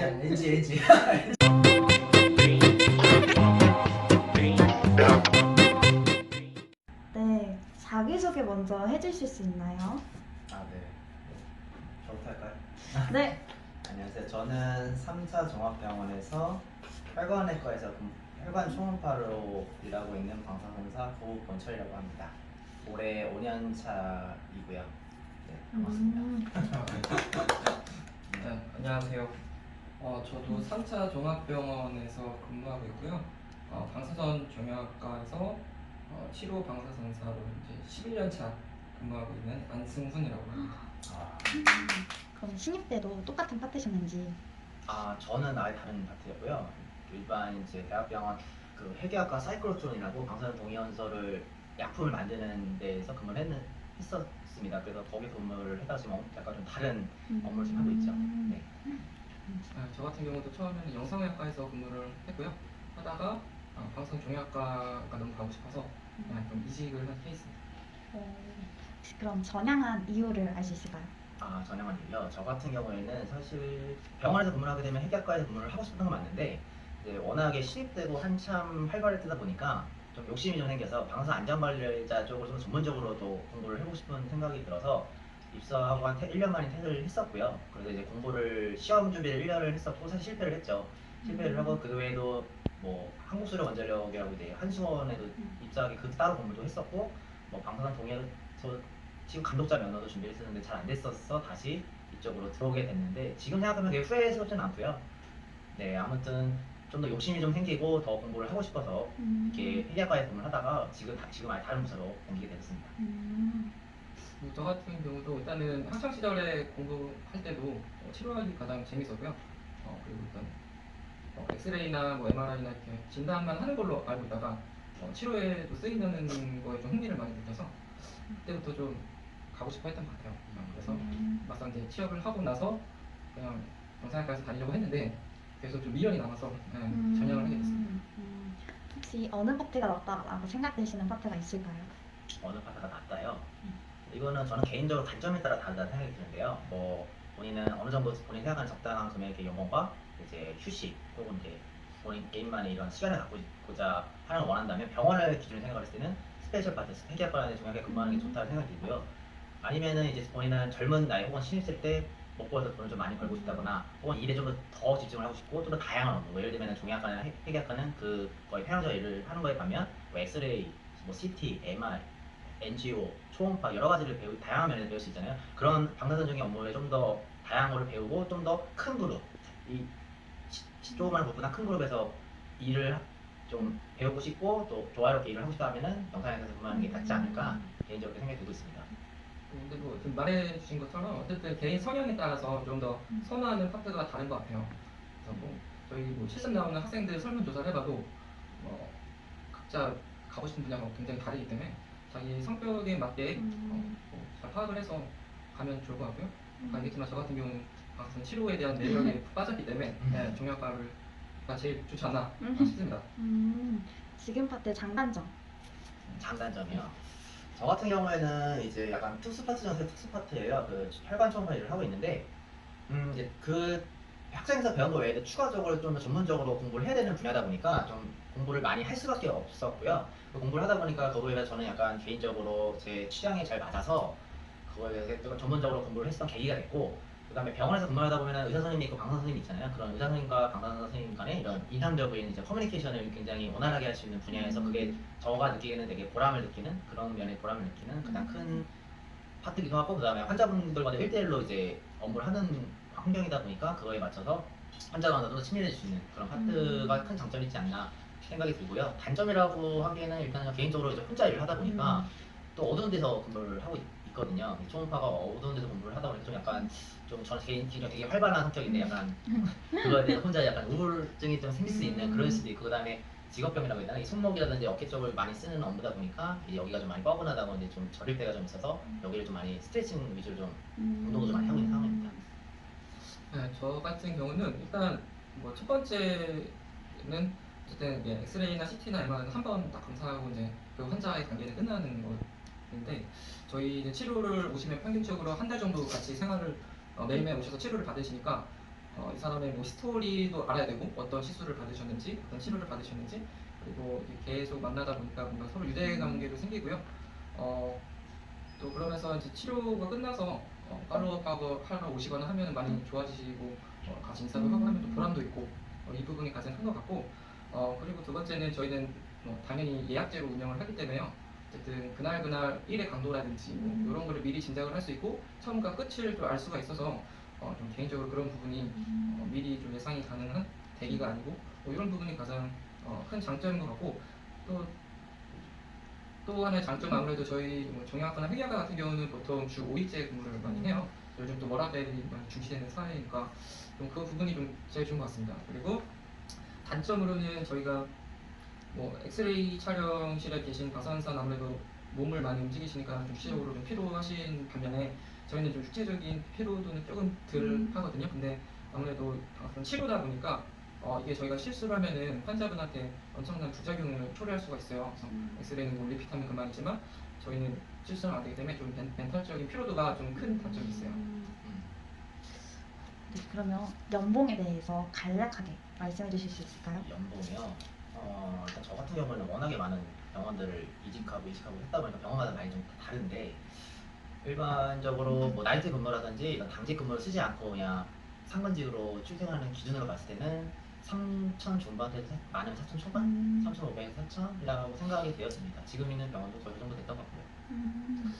NG NG. 네, 자기소개 먼저 해주실 수 있나요? 아 네. 저부터 할까요? 네, 안녕하세요. 저는 3차 종합병원에서 혈관외과에서 근- 혈관 초음파로 일하고 있는 방사선사 고권철이라고 합니다. 올해 5년 차이고요. 네, 반갑습니다. 음, 네, 안녕하세요. 어, 저도 3차 종합병원에서 근무하고 있고요. 어, 방사선 종양학과에서 어, 치료 방사선사로 이제 11년 차 근무하고 있는 안승훈이라고 합니다. 아, 그럼 신입 때도 똑같은 파트셨는지. 아, 저는 아예 다른 파트였고요. 일반 이제 대학병원 그 회계학과 사이클로트론이라고 방사선 동위원소를 약품을 만드는 데에서 근무를 했는, 했었습니다. 그래서 거기 근무를 해다 지금 약간 좀 다른 업무를 지금 하고 있죠. 네. 아, 저 같은 경우도 처음에는 영상의학과에서 근무를 했고요. 하다가 어, 방사선 종양학과가 너무 가고 싶어서 그냥 좀 이직을 한 케이스입니다. 어, 그럼 전향한 이유를 알 수 있을까요? 아, 전형한 일이요. 저 같은 경우에는 사실 병원에서 근무를 하게 되면 회계학과에서 근무를 하고 싶은 건 맞는데 이제 워낙에 신입되고 한참 활발했다 보니까 좀 욕심이 좀 생겨서 방사 안전관리자 쪽으로 좀 전문적으로도 공부를 해보고 싶은 생각이 들어서 입사하고 한 1년 만에 퇴사를 했었고요. 그래서 이제 공부를 시험 준비를 1년을 했었고 사실 실패를 했죠. 실패를 하고 그 외에도 뭐 한국수력원전력이라고 이제 한수원에도 입사하기 그 따로 공부도 했었고 뭐 방사선 동해에서 지금 감독자 면허도 준비를 했었는데 잘 안 됐었어 다시 이쪽으로 들어오게 됐는데 지금 생각하면 그게 후회스럽지는 않고요. 네 아무튼 좀 더 욕심이 좀 생기고 더 공부를 하고 싶어서 음, 이렇게 회계학과에 공부를 하다가 지금 지금 아예 다른 부서로 옮기게 됐습니다. 음, 저 같은 경우도 일단은 학창 시절에 공부할 때도 어, 치료하기 가장 재밌었고요. 어, 그리고 일단 어, 엑스레이나 뭐 MRI나 이렇게 진단만 하는 걸로 알고 있다가 어, 치료에도 쓰이는 거에 좀 흥미를 많이 느껴서 그때부터 좀 가고 싶어 했던 것 같아요. 어, 그래서 음, 막상 이제 취업을 하고 나서 그냥 영상학과에서 다니려고 했는데 계속 좀 미련이 남아서 네, 음, 전향을 하게 됐습니다. 음, 혹시 어느 파트가 낫다라고 생각되시는 파트가 있을까요? 어느 파트가 낫다요? 음. 이거는 저는 개인적으로 관점에 따라 다르다는 생각이 드는데요. 뭐 본인은 어느 정도 본인 생각하는 적당한 금액의 연봉과 이제 휴식 혹은 이제 본인 개인만의 이런 시간을 갖고자 하는 걸 원한다면 병원을 기준으로 생각을 했을 때는 스페셜 파트, 회계학과나 중요하게 근무하는 게 좋다는 생각이 들고요. 아니면은 이제 본인은 젊은 나이 혹은 신입생 때 먹고서 돈을 좀 많이 벌고 싶다거나 혹은 일에 좀 더 집중을 하고 싶고 좀 더 다양한 업무 뭐 예를 들면 종양학과나 회- 회계학과는 그 거의 편향적 일을 하는 거에 반면 뭐 엑스레이, 뭐 CT, MR, NGO, 초음파 여러 가지를 배우 다양한 면에서 배울 수 있잖아요. 그런 방사선 중의 업무에 좀 더 다양한 거를 배우고 좀 더 큰 그룹 이 시- 시- 조그만 그룹보다 큰 그룹에서 일을 하- 좀 배우고 싶고 또 조화롭게 일을 하고 싶다 하면은 영상에서 근무하는 게 낫지 않을까 개인적으로 생각이 들고 있습니다. 근데 뭐 지금 말해주신 것처럼 어쨌든 개인 성향에 따라서 좀더 음. 선호하는 파트가 다른 것 같아요. 그래서 뭐 저희 뭐 실습 나오는 학생들 설문조사를 해봐도 뭐 각자 가고 싶은 분야가 굉장히 다르기 때문에 자기 성격에 맞게 음. 어, 뭐잘 파악을 해서 가면 좋을 것 같고요. 아까 얘기했지만 저 같은 경우는 방송 치료에 대한 매력에 푹 빠졌기 때문에 음. 네, 종양과를 가 제일 좋지 않나 음. 싶습니다. 음, 지금 파트 장단점. 장단점이요. 저 같은 경우에는 이제 약간 특수 파트 중에서 특수 파트예요. 그 혈관 초음파 일을 하고 있는데, 음 이제 그 학생에서 배운 거 외에도 추가적으로 좀더 전문적으로 공부를 해야 되는 분야다 보니까 좀 공부를 많이 할 수밖에 없었고요. 그 공부를 하다 보니까 그거에 대해서 저는 약간 개인적으로 제 취향에 잘 맞아서 그거에 대해서 좀 전문적으로 공부를 했던 계기가 됐고, 그 다음에 병원에서 근무하다 보면 의사 선생님이 있고 방사 선생님이 있잖아요. 그런 의사 선생님과 방사 선생님 간의 이런 인상적인 이제 커뮤니케이션을 굉장히 원활하게 할 수 있는 분야에서 그게 저가 느끼기에는 되게 보람을 느끼는 그런 면에 보람을 느끼는 가장 큰 파트기도 하고 그 다음에 환자분들과도 1대1로 이제 업무를 하는 환경이다 보니까 그거에 맞춰서 더 친밀해질 수 있는 그런 파트가 큰 장점이 있지 않나 생각이 들고요. 단점이라고 하기에는 일단 개인적으로 이제 혼자 일을 하다 보니까 또 어두운 데서 근무를 하고 있- 있거든요. 초음파가 어두운 데서 공부를 하다 보니까 좀 약간 좀 저는 개인 기준으로 되게 활발한 성격인데 약간 그거에 대해서 혼자 약간 우울증이 좀 생길 수 있는 그럴 수도 있고 그다음에 직업병이라고 해야 되나 이 손목이라든지 어깨 쪽을 많이 쓰는 업무다 보니까 여기가 좀 많이 뻐근하다고 이제 좀 저릴 때가 좀 있어서 여기를 좀 많이 스트레칭 위주로 좀 음. 운동도 좀 많이 하고 있는 상황입니다. 네, 저 같은 경우는 일단 뭐 첫 번째는 어쨌든 이제 엑스레이나 CT나 MRI는 한번 딱 검사하고 이제 그 환자의 관계는 끝나는 거인데 저희 이제 치료를 오시면 평균적으로 한 달 정도 같이 생활을 어, 매일매일 오셔서 치료를 받으시니까 어, 이 사람의 뭐 스토리도 알아야 되고 어떤 시술을 받으셨는지 어떤 치료를 받으셨는지 그리고 계속 만나다 보니까 뭔가 서로 유대 관계도 생기고요. 어, 또 그러면서 이제 치료가 끝나서 어, 팔로우업하고 하러 오시거나 하면 많이 좋아지시고 어, 같이 인사도 하고 하면 또 보람도 있고 어, 이 부분이 가장 큰 것 같고 어, 그리고 두 번째는 저희는 뭐 당연히 예약제로 운영을 하기 때문에요. 어쨌든 그날 그날 일의 강도라든지 뭐 이런 거를 미리 짐작을 할 수 있고 처음과 끝을 또알 수가 있어서 어, 좀 개인적으로 그런 부분이 어, 미리 좀 예상이 가능한 대기가 아니고 뭐 이런 부분이 가장 어, 큰 장점인 것 같고 또 또 하나의 장점은 아무래도 저희 뭐 정형외과나 회계학과 같은 경우는 보통 주 5일제 근무를 많이 해요. 요즘 또 워라벨이 많이 중시되는 사회니까 좀 그 부분이 좀 제일 좋은 것 같습니다. 그리고 단점으로는 저희가 뭐 엑스레이 촬영실에 계신 방사선 아무래도 몸을 많이 움직이시니까 좀 주체적으로 좀 피로하신 반면에 저희는 좀 육체적인 피로도는 조금 덜 음. 하거든요. 근데 아무래도 방사선 치료다 보니까 어, 이게 저희가 실수를 하면은 환자분한테 엄청난 부작용을 초래할 수가 있어요. 그래서 엑스레이는 뭐 리핏하면 그만이지만 저희는 실수를 안 되기 때문에 좀 멘, 멘탈적인 피로도가 좀 큰 단점이 있어요. 음. 음. 네, 그러면 연봉에 대해서 간략하게 말씀해 주실 수 있을까요? 연봉이요. 어, 일단 저 같은 경우는 워낙에 많은 병원들을 이직하고 이직하고 했다 보니까 병원마다 많이 좀 다른데 일반적으로 뭐 나이트 근무라든지 이런 당직 근무를 쓰지 않고 그냥 상근직으로 출퇴근하는 기준으로 봤을 때는 3천 중반대 많으면 4천 초반? 음. 3,500, 4천이라고 생각이 되었습니다. 지금 있는 병원도 거의 그 정도 됐던 것 같고요. 음.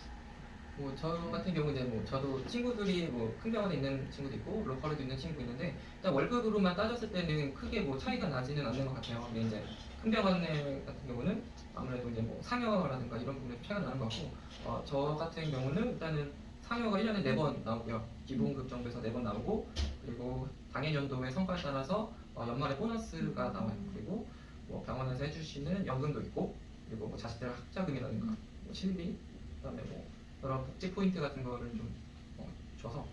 뭐 저 같은 경우 이제 뭐 저도 친구들이 뭐 큰 병원에 있는 친구도 있고 로컬에도 있는 친구 있는데 일단 월급으로만 따졌을 때는 크게 뭐 차이가 나지는 않는 것 같아요. 근데 이제 큰 병원에 같은 경우는 아무래도 이제 뭐 상여라든가 이런 부분에 차이가 나는 것 같고 어, 저 같은 경우는 일단은 상여가 1년에 4번 나오고요. 기본급 정도에서 4번 나오고 그리고 당해 연도의 성과에 따라서 어, 연말에 보너스가 나와요. 그리고 뭐 병원에서 해주시는 연금도 있고 그리고 뭐 자식들 학자금이라든가 뭐 실비 그다음에 뭐 여러 복지 포인트 같은 거를 좀 어, 줘서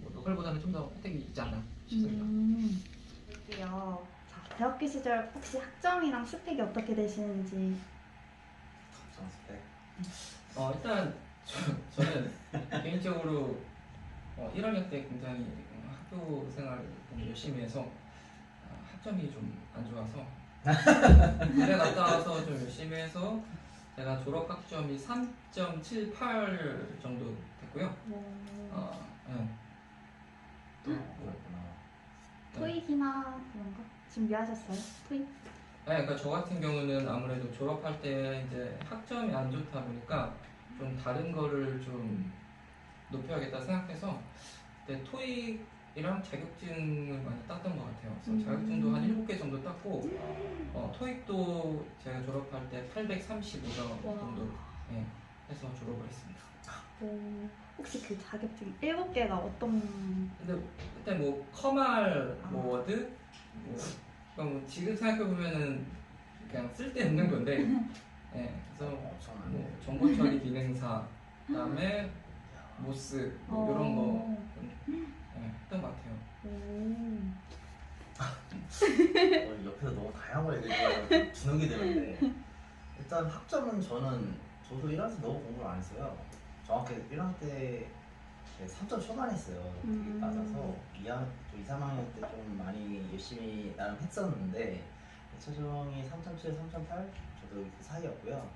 뭐 로컬보다는 좀 더 혜택이 있지 않나 싶습니다. 음. 그리고요. 자, 대학교 시절 혹시 학점이랑 스펙이 어떻게 되시는지 걱정 스펙. 어, 일단 저, 저는 개인적으로 어, 1학년 때 굉장히 어, 학교 생활을 열심히 해서 어, 학점이 좀 안 좋아서 군대 갔다 와서 좀 열심히 해서 제가 졸업 학점이 3.78 정도 됐고요. 뭐 어, 네. 또 뭐, 그렇구나. 토익이나 그런 거 준비하셨어요? 토익? 네, 그러니까 저 같은 경우는 아무래도 졸업할 때 이제 학점이 안 좋다 보니까 좀 다른 거를 좀 높여야겠다 생각해서 그때 토익 이랑 자격증을 많이 땄던 것 같아요. 그래서 음. 자격증도 한 7개 정도 땄고 어, 토익도 제가 졸업할 때 835점 와. 정도 예, 해서 졸업을 했습니다. 뭐 혹시 그 자격증 7개가 어떤 근데 그때 뭐 커말, 뭐 워드, 뭐, 그러니까 뭐 지금 생각해 보면은 그냥 쓸데없는 건데, 예, 그래서 엄청나네. 뭐 정보 처리 기능사, 그다음에 모스 뭐 이런 거 했던 것 같아요. 오. 어, 옆에서 너무 다양한 걸 얘기해줘서 주눅이 드는데 일단 학점은 저는 저도 1학년 때 너무 공부를 안 했어요. 정확히 1학년 때 3점 초반 했어요. 되게 음. 낮아서 2학년, 2, 3학년 때 좀 많이 열심히 나름 했었는데 최종이 3.7, 3.8 저도 그 사이였고요.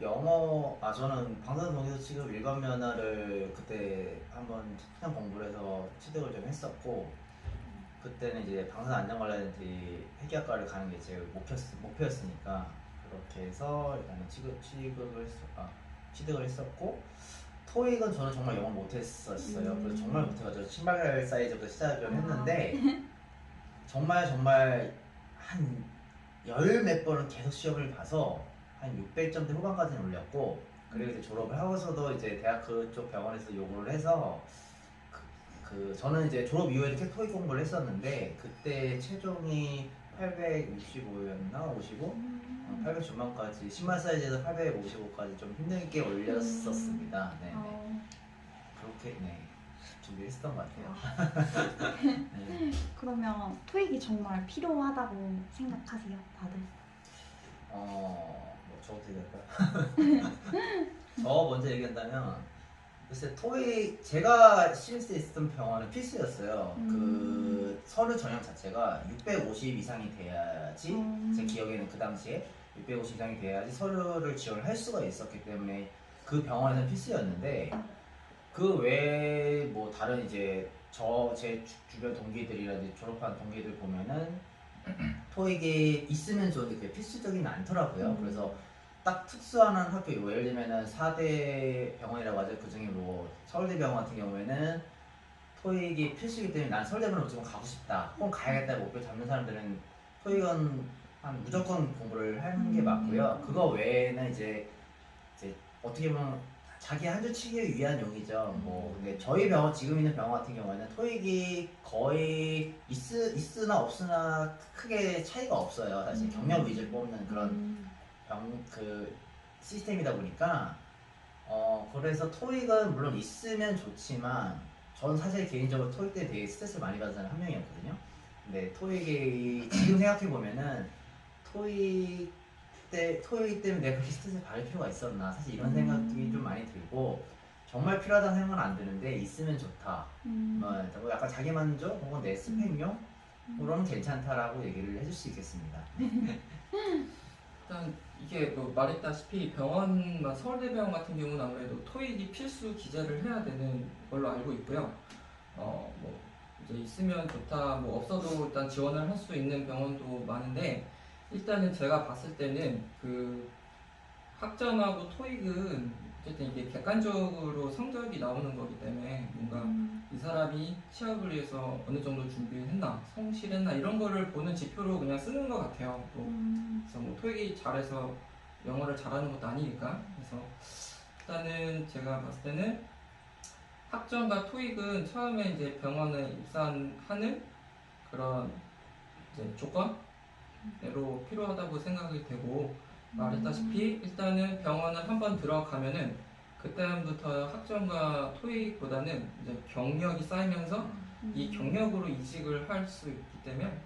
영어 아 저는 동기소 취급 일반 면허를 그때 한번 그냥 공부를 해서 취득을 좀 했었고 그때는 이제 방사선 안전 관련된 회계학과를 가는 게 제 목표 목표였으니까 그렇게 해서 일단은 취급 취급을 했, 아, 취득을 했었고 토익은 저는 정말 영어 못했었어요. 음. 그래서 정말 못해가지고 신발 사이즈부터 시작을 아. 했는데 정말 정말 한 열 몇 번은 계속 시험을 봐서 한 600점대 후반까지는 올렸고 그리고 이제 졸업을 하고서도 이제 대학 그쪽 병원에서 요구를 해서 그, 그 저는 이제 졸업 이후에 계속 토익 공부를 했었는데 그때 최종이 865였나 55? 어, 800 중반까지 신발 사이즈에서 855까지 좀 힘들게 올렸었습니다. 네, 네. 어, 그렇게 네 준비했었던 것 같아요. 네. 그러면 토익이 정말 필요하다고 생각하세요, 다들? 어, 뭐 저부터 얘기할까요? 저 먼저 얘기한다면 글쎄 토익 제가 신입생 있었던 병원은 필수였어요. 음. 그 서류 전형 자체가 650 이상이 돼야지 음. 제 기억에는 그 당시에 650 이상이 돼야지 서류를 지원을 할 수가 있었기 때문에 그 병원에서는 필수였는데 그 외에 뭐 다른 이제 저 제 주변 동기들이라든지 졸업한 동기들 보면은 토익이 있으면 좋은데 그게 필수적이는 않더라고요. 음. 그래서 딱 특수한 학교 뭐 예를 들면은 4대 병원이라고 하죠. 그 중에 뭐 서울대병원 같은 경우에는 토익이 필수이기 때문에 난 서울대병원 무조건 가고 싶다. 혹은 가야겠다 목표 잡는 사람들은 토익은 한 무조건 공부를 하는 게 음. 맞고요. 그거 외에는 이제 이제 어떻게 보면 자기 한 줄 치기 위한 용이죠. 뭐 근데 저희 병원 지금 있는 병원 같은 경우에는 토익이 거의 있, 있으나 없으나 크게 차이가 없어요. 사실 음. 경력 위주를 뽑는 그런 음. 병 그 시스템이다 보니까 어 그래서 토익은 물론 있으면 좋지만 저는 사실 개인적으로 토익 때 되게 스트레스를 많이 받은 사람 한 명이었거든요. 근데 토익이 지금 생각해 보면은 토익 때 토익 때문에 내가 그렇게 스트레스 받을 필요가 있었나 사실 이런 생각이 음. 좀 많이 들고 정말 필요하다는 생각은 안 드는데 있으면 좋다. 음. 뭐 약간 자기 만족 혹은 내 스펙용 그러면 괜찮다라고 얘기를 해줄 수 있겠습니다. 일단 이게 뭐 말했다시피 병원, 서울대병원 같은 경우는 아무래도 토익이 필수 기재를 해야 되는 걸로 알고 있고요. 어, 뭐 이제 있으면 좋다, 뭐 없어도 일단 지원을 할 수 있는 병원도 많은데 일단은 제가 봤을 때는 그 학점하고 토익은 어쨌든 이게 객관적으로 성적이 나오는 거기 때문에 뭔가 음. 이 사람이 취업을 위해서 어느 정도 준비했나, 성실했나 이런 거를 보는 지표로 그냥 쓰는 것 같아요. 또 음. 그래서 뭐 토익이 잘해서 영어를 잘하는 것도 아니니까 그래서 일단은 제가 봤을 때는 학점과 토익은 처음에 이제 병원에 입사하는 그런 이제 조건으로 필요하다고 생각이 되고 말했다시피 일단은 병원을 한번 들어가면은 그때부터 학점과 토익보다는 이제 경력이 쌓이면서 음. 이 경력으로 이직을 할 수 있기 때문에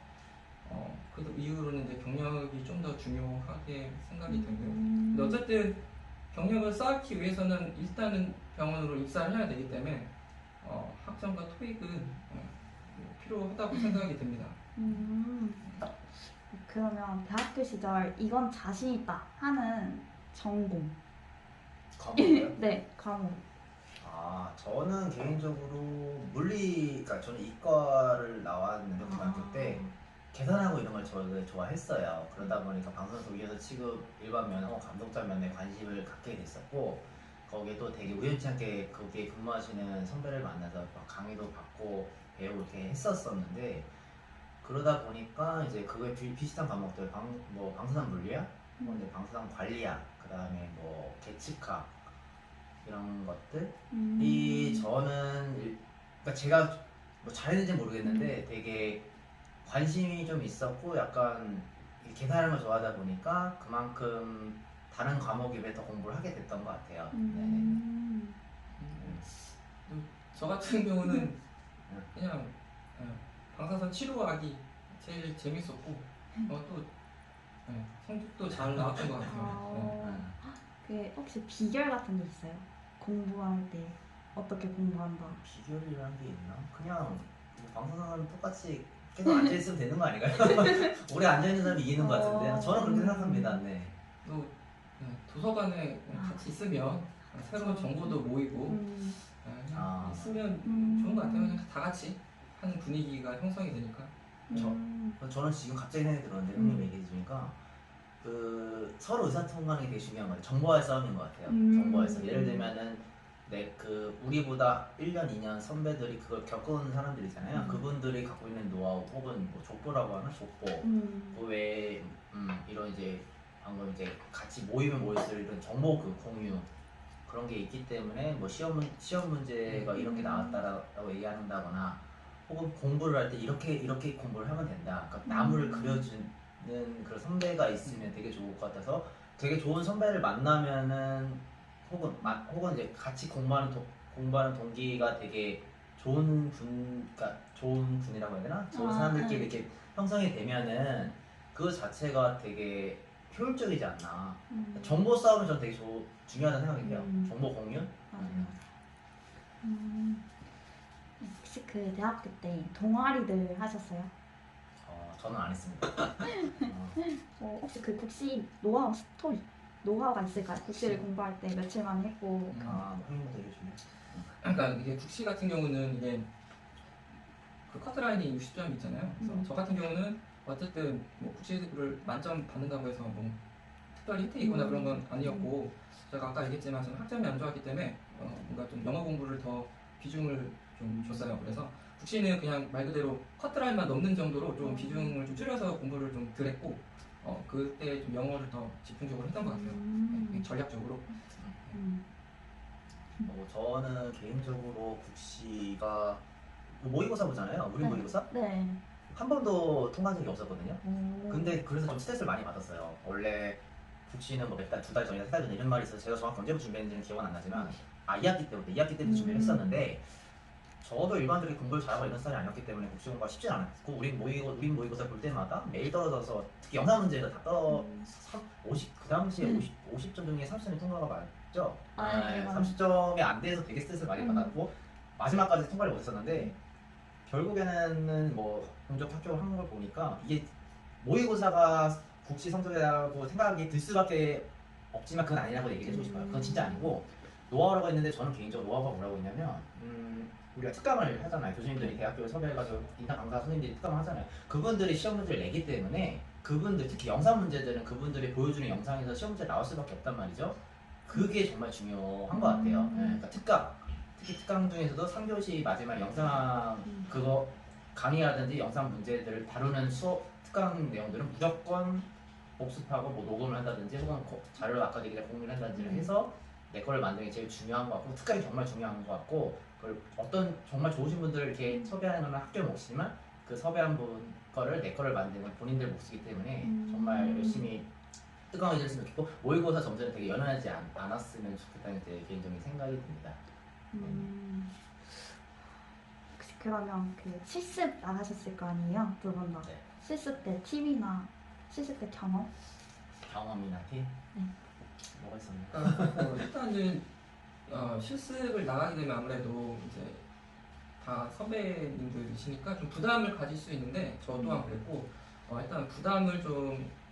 어, 그 이후로는 이제 경력이 좀 더 중요하게 생각이 되고요. 음. 근데 어쨌든 경력을 쌓기 위해서는 일단은 병원으로 입사를 해야 되기 때문에 어, 학점과 토익은 어, 뭐 필요하다고 생각이 듭니다. 음. 그러면 대학교 시절 이건 자신 있다 하는 전공. 과목이요? 네, 과목. 아, 저는 개인적으로 물리, 그러니까 저는 이과를 나왔는데 고등학교 아. 때 계산하고 이런 걸 저는 좋아했어요. 그러다 보니까 방송에서 위에서 취급 일반 면 혹은 감독자 면에 관심을 갖게 됐었고 거기에 또 되게 우연치 않게 거기에 근무하시는 선배를 만나서 막 강의도 받고 배우고 이렇게 했었었는데 그러다 보니까 이제 그거에 비, 비슷한 과목들 방, 뭐 방사선 물리학, 뭐 이제 방사선 관리학, 그 다음에 뭐 계측학 이런 것들 음. 이 저는 일- 그러니까 제가 뭐 잘했는지 모르겠는데 되게 관심이 좀 있었고 약간 이 계산하는 걸 좋아하다 보니까 그만큼 다른 과목 입에 더 공부를 하게 됐던 것 같아요. 네. 음. 음, 저 같은 경우는 그냥 어, 방사선 치료하기 제일 재밌었고 어, 또 네, 성적도 잘 나왔던 것 같아요. 네. 어, 그 혹시 비결 같은 게 있어요? 공부할 때 어떻게 공부한다? 비결이라는 게 있나? 그냥 뭐 방송하는 똑같이 계속 앉아 있으면 되는 거 아닌가요? 오래 앉아 있는 사람이 이기는 것 같은데 저는 그렇게 음. 생각합니다. 네. 또 네, 도서관에 같이 있으면 새로운 정보도 모이고 음. 네, 아. 있으면 음. 좋은 것 같아요. 그냥 다 같이 하는 분위기가 형성이 되니까. 저- 음. 저는 지금 갑자기 생각이 들었는데 음. 형님 얘기해 주니까 그 서로 게 되게 중요한 것 같아요. 정보와의 싸움인 것 같아요. 음. 정보에서 예를 들면은 내 그 우리보다 1년, 2년 선배들이 그걸 겪은 사람들이잖아요. 음. 그분들이 갖고 있는 노하우 혹은 뭐 족보라고 하나 족보 음. 그 외에 음, 이런 이제 방금 이제 같이 모이면 모일수록 이런 정보 그 공유 그런 게 있기 때문에 뭐 시험 문- 시험 문제가 이렇게 음. 나왔다라고 얘기한다거나 혹은 공부를 할 때 이렇게 이렇게 공부를 하면 된다. 그러니까 나무를 음. 그려주는 그런 선배가 있으면 되게 좋을 것 같아서 되게 좋은 선배를 만나면은 혹은 마- 혹은 이제 같이 공부하는 도, 공부하는 동기가 되게 좋은 분, 그러니까 좋은 분이라고 해야 되나? 좋은 아, 사람들끼리 네. 이렇게 형성이 되면은 그 자체가 되게 효율적이지 않나. 음. 정보 싸움이 전 되게 조- 중요하다는 생각이 해요. 음. 정보 공유. 맞아요. 음, 혹시 그 대학교 때 동아리들 하셨어요? 어, 저는 안 했습니다. 어, 어, 혹시 그 국시 노하우 스토리 노하우가 있을까요? 국시를 국시. 공부할 때 며칠만 했고 음. 아, 형님부터 얘기해 그러니까 이게 국시 같은 경우는 이게 그 커트라인이 60점 있잖아요. 그래서 음. 저 같은 경우는 어쨌든 뭐 국시를 만점 받는다고 해서 뭐 특별히 혜택이 있거나 음. 그런 건 아니었고 제가 아까 얘기했지만 저는 학점이 안 좋았기 때문에 어, 뭔가 좀 영어 공부를 더 비중을 좀 줬어요. 그래서 국시는 그냥 말 그대로 커트라인만 넘는 정도로 좀 음. 비중을 좀 줄여서 공부를 좀 덜 했고 어, 그때 좀 영어를 더 집중적으로 했던 것 같아요. 음. 네, 전략적으로. 음. 어, 저는 개인적으로 국시가 모의고사 보잖아요. 우리 네. 모의고사 네. 한 번도 통과한 적이 없었거든요. 오. 근데 그래서 좀 스트레스를 많이 받았어요. 원래 국시는 뭐 몇 달, 두 달 전이나 세 달 전에 이런 말이 있어서 제가 정확히 언제부터 준비했는지는 기억은 안 나지만 아 2학기 때부터 2학기 때부터 음. 준비를 했었는데 저도 일반적인 공부를 잘하고 이런 스타일이 아니었기 때문에 국시 공부가 쉽지 않았고 우리 모의고 우리 모의고사 볼 때마다 매일 떨어져서 특히 영상 문제가 다 떨어 음. 50, 그 당시에 음. 50, 50점 중에 30점이 통과가 맞죠? 아, 네, 맞아요. 30점이 안 돼서 되게 스트레스 많이 음. 받았고 마지막까지 통과를 못했었는데 결국에는 뭐 공적 합격을 한 걸 보니까 이게 모의고사가 국시 성적이라고 생각이 들 수밖에 없지만 그건 아니라고 얘기를 해주고 싶어요. 그건 진짜 아니고 노하우라고 했는데 저는 개인적으로 노하우가 뭐라고 했냐면 음, 우리가 특강을 하잖아요. 교수님들이 대학교에 섭외해가지고 인턴 강사 선생님들이 특강을 하잖아요. 그분들이 시험 문제를 내기 때문에 그분들 특히 영상 문제들은 그분들이 보여주는 영상에서 시험 문제 나올 수밖에 없단 말이죠. 그게 정말 중요한 것 같아요. 음. 예, 그러니까 특강 특히 특강 중에서도 3교시 마지막 영상 음. 그거 강의라든지 영상 문제들을 다루는 수업 특강 내용들은 무조건 복습하고 뭐 녹음을 한다든지 혹은 고- 자료를 아까 얘기한 공유를 한다든지 음. 해서 내 거를 만드는 게 제일 중요한 것 같고 특강이 정말 중요한 것 같고 어떤 정말 좋으신 분들을 이렇게 음. 섭외하는 건 학교 몫이지만 그 섭외한 분 거를 내 거를 만드는 건 본인들 몫이기 때문에 음. 정말 열심히 특강을 해줬으면 좋겠고 모의고사 점수는 되게 연연하지 않, 않았으면 좋겠다는 제 개인적인 생각이 듭니다. 음. 혹시 그러면 그 실습 나가셨을 거 아니에요? 두 분 다. 네. 실습 때 팁이나 실습 때 경험? 경험이나 팁 네. 뭐가 있었나요? 어, 일단은 어, 실습을 나가게 되면 아무래도 이제 다 선배님들이시니까 좀 부담을 가질 수 있는데 저 또한 그랬고 어, 일단 부담을 좀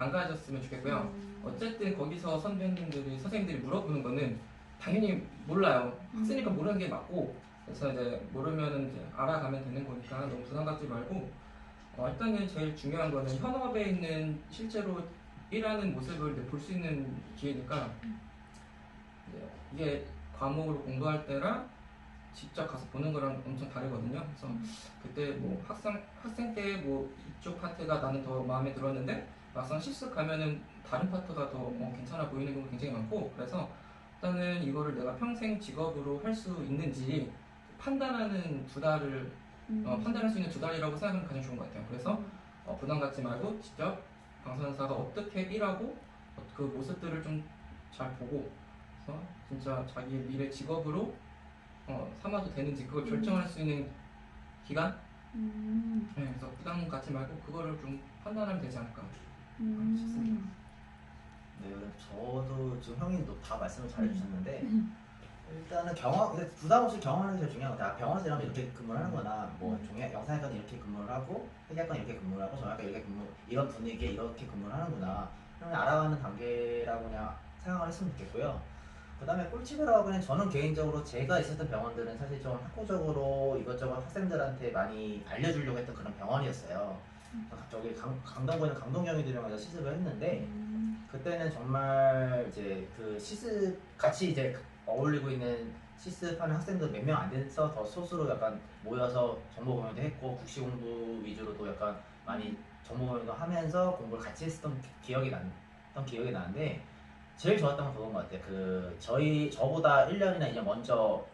안 가졌으면 좋겠고요. 음. 어쨌든 거기서 선배님들이 선생님들이 물어보는 거는 당연히 몰라요. 음. 학생이니까 모르는 게 맞고 그래서 이제 모르면 이제 알아가면 되는 거니까 너무 부담 갖지 말고 어, 일단은 제일 중요한 거는 현업에 있는 실제로 일하는 모습을 볼 수 있는 기회니까 이게 과목으로 공부할 때랑 직접 가서 보는 거랑 엄청 다르거든요. 그래서 그때 뭐 학생 학생 때 뭐 이쪽 파트가 나는 더 마음에 들었는데 막상 실습 가면은 다른 파트가 더 어, 괜찮아 보이는 경우가 굉장히 많고 그래서 일단은 이거를 내가 평생 직업으로 할 수 있는지 판단하는 두 달을 음. 어, 판단할 수 있는 두 달이라고 생각하면 가장 좋은 것 같아요. 그래서 음. 어, 부담 갖지 말고 직접 방송사가 어떻게 일하고 어, 그 모습들을 좀 잘 보고 그래서 진짜 자기의 미래 직업으로 어, 삼아도 되는지 그걸 음. 결정할 수 있는 기간 음. 네, 그래서 부담 갖지 말고 그거를 좀 판단하면 되지 않을까 음. 싶습니다. 네, 저도 지금 형님도 다 말씀을 잘 해주셨는데 음. 일단은 경험, 근데 부담 없이 경험하는 게 제일 중요한 것 같아요. 병원에서 일하면 이렇게 근무를 하는 거나 뭐 음. 종이 영상학과는 이렇게 근무를 하고 회계학과는 이렇게 근무를 하고 정학과 이렇게 근무 이런 분위기에 이렇게 근무를 하는구나 그냥 알아가는 단계라고 그냥 생각을 했으면 좋겠고요. 그 다음에 꿀팁이라고 그냥 저는 개인적으로 제가 있었던 병원들은 사실 좀 학구적으로 이것저것 학생들한테 많이 알려주려고 했던 그런 병원이었어요. 저기 강, 강동구에 있는 강동경이들이랑 시습을 했는데 음. 그때는 정말 이제 그 시습 같이 이제 어울리고 있는 시습하는 학생들 몇 명 안 돼서 더 소수로 약간 모여서 정보 공유도 했고 국시 공부 위주로도 약간 많이 정보 공유도 하면서 공부를 같이 했었던 기- 기억이 났던 기억이 나는데 제일 좋았던 건 그건 것 같아요. 그 저희 저보다 1년이나 2년 먼저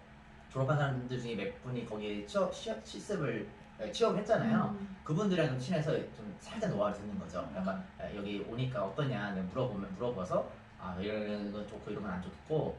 졸업한 사람들 중에 몇 분이 거기에 취업, 취업 시습을 네, 취업을 했잖아요. 음. 그분들이랑 좀 친해서 좀 살짝 노화를 듣는 거죠. 약간 야, 여기 오니까 어떠냐 물어보면 물어봐서 아 이런 건 좋고 이런 건 안 좋고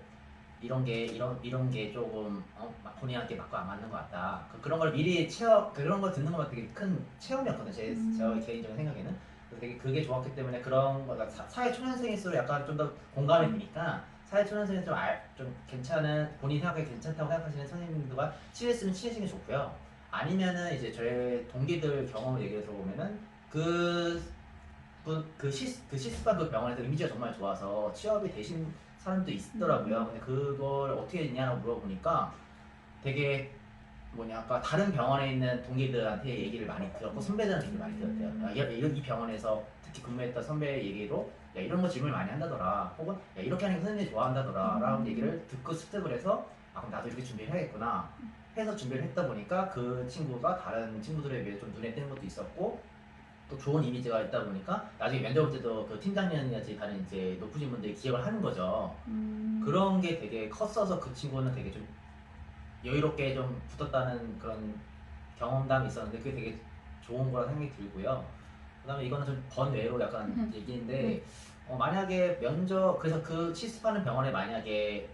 이런 게 이런 이런 게 조금 어, 막 본인한테 맞고 안 맞는 것 같다. 그, 그런 걸 미리 체험 그런 걸 듣는 것만 되게 큰 체험이었거든요. 제, 음. 제 개인적인 생각에는 그래서 되게 그게 좋았기 때문에 그런 거가 사- 사회 초년생일수록 약간 좀 더 공감이 되니까 사회 초년생이 좀, 알, 좀 괜찮은 본인 생각에 괜찮다고 생각하시는 선생님들과 친했으면 친해지는 게 좋고요. 아니면은 이제 저희 동기들 경험을 얘기를 들어보면은 그, 분- 그, 시, 그 시스파도 병원에서 이미지가 정말 좋아서 취업이 되신 사람도 있더라고요. 근데 그걸 어떻게 했냐고 물어보니까 되게 뭐냐, 아까 다른 병원에 있는 동기들한테 얘기를 많이 들었고 선배들한테 얘기를 많이 들었대요. 야, 이, 이- 이 병원에서 특히 근무했던 선배 얘기로 야 이런 거 질문 많이 한다더라. 혹은 야 이렇게 하는 게 선생님이 좋아한다더라. 라는 음. 얘기를 듣고 습득을 해서 아 그럼 나도 이렇게 준비를 해야겠구나. 해서 준비를 했다 보니까 그 친구가 다른 친구들에 비해 좀 눈에 띄는 것도 있었고 또 좋은 이미지가 있다 보니까 나중에 면접 볼 때도 그 팀장님이나 다른 이제 높으신 분들이 기억을 하는 거죠. 음. 그런 게 되게 컸어서 그 친구는 되게 좀 여유롭게 좀 붙었다는 그런 경험담이 있었는데 그게 되게 좋은 거라 생각이 들고요. 그다음에 이거는 좀 번외로 약간 음. 얘기인데 어, 만약에 면접 그래서 그 실습하는 병원에 만약에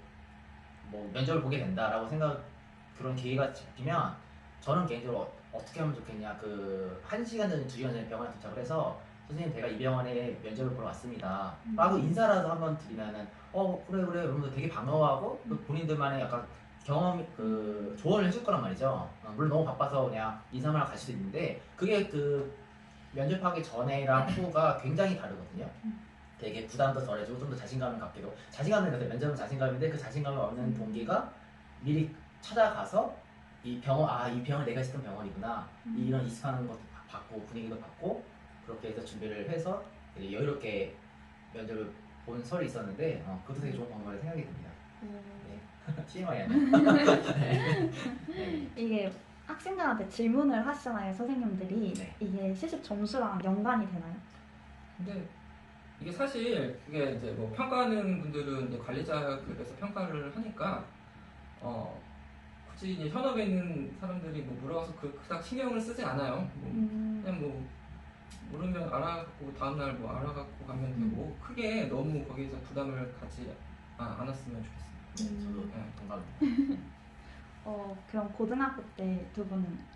뭐 면접을 보게 된다라고 생각 그런 기회가 잡히면 저는 개인적으로 어, 어떻게 하면 좋겠냐 그 한 시간 전에 두 시간 전에 병원에 도착을 해서 선생님 제가 이 병원에 면접을 보러 왔습니다 음. 라고 인사라도 한번 드리면은 어 그래 그래 여러분들 되게 반가워하고 그 본인들만의 약간 경험 그 조언을 해줄 거란 말이죠 어, 물론 너무 바빠서 그냥 인사만 갈 수도 있는데 그게 그 면접하기 전에랑 후가 굉장히 다르거든요 음. 되게 부담도 덜해지고 좀 더 자신감을 되고 자신감을 갖게 면접은 자신감인데 그 자신감을 얻는 음. 동기가 미리 찾아가서 이 병원 아 이 병원 내가 있었던 병원이구나 음. 이런 익숙한 것도 바- 받고 분위기도 받고 그렇게 해서 준비를 해서 되게 여유롭게 면접을 본 설이 있었는데 어, 그것도 되게 좋은 방법이라 생각이 듭니다. 음. TMI 아니야? 네. 네. 이게 학생들한테 질문을 하시잖아요, 선생님들이. 네. 이게 실습 점수랑 연관이 되나요? 근데 이게 사실 그게 이제 뭐 평가하는 분들은 이제 관리자급에서 평가를 하니까 어 굳이 이제 현업에 있는 사람들이 뭐 물어봐서 그 그닥 신경을 쓰지 않아요. 뭐 음. 그냥 뭐 모르면 알아갖고 다음날 뭐 알아갖고 가면 음. 되고 크게 너무 거기서 부담을 갖지 아- 않았으면. 네, 저도 네. 동감입니다. 어, 그럼 고등학교 때 두 분은